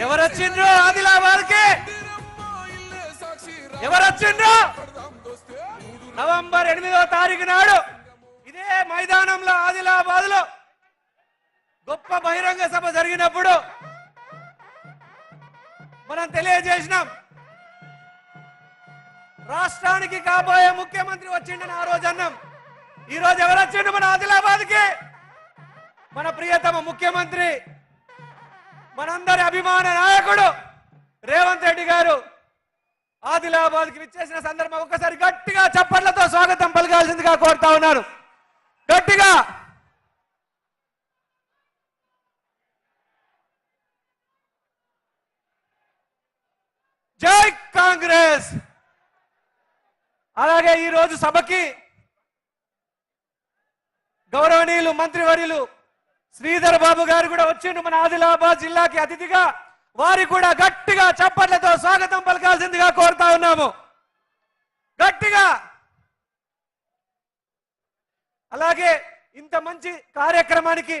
ఎవరు వచ్చిండ్రు ఆదిలాబాద్కి ఎవరు వచ్చిండ్రు నవంబర్ ఎనిమిదో తారీఖు నాడు ఇదే మైదానంలో ఆదిలాబాద్లో గొప్ప బహిరంగ సభ జరిగినప్పుడు మనం తెలియజేసినాం రాష్ట్రానికి కాబోయే ముఖ్యమంత్రి వచ్చిండని ఆ రోజు అన్నాం. ఈ రోజు ఎవరు వచ్చిండు మన ఆదిలాబాద్కి మన ప్రియతమ ముఖ్యమంత్రి మనందరి అభిమాన నాయకుడు రేవంత్ రెడ్డి గారు ఆదిలాబాద్కి విచ్చేసిన సందర్భం ఒక్కసారి గట్టిగా చప్పట్లతో స్వాగతం పలకాల్సిందిగా కోరుతా ఉన్నారు గట్టిగా! జై కాంగ్రెస్! అలాగే ఈ రోజు సభకి గౌరవనీయులు మంత్రివర్యులు శ్రీధర్ బాబు గారు కూడా వచ్చిండు మన ఆదిలాబాద్ జిల్లాకి అతిథిగా. వారి కూడా గట్టిగా చప్పట్లతో స్వాగతం పలకాల్సిందిగా కోరుతా ఉన్నాము. గట్టిగా. అలాగే ఇంత మంచి కార్యక్రమానికి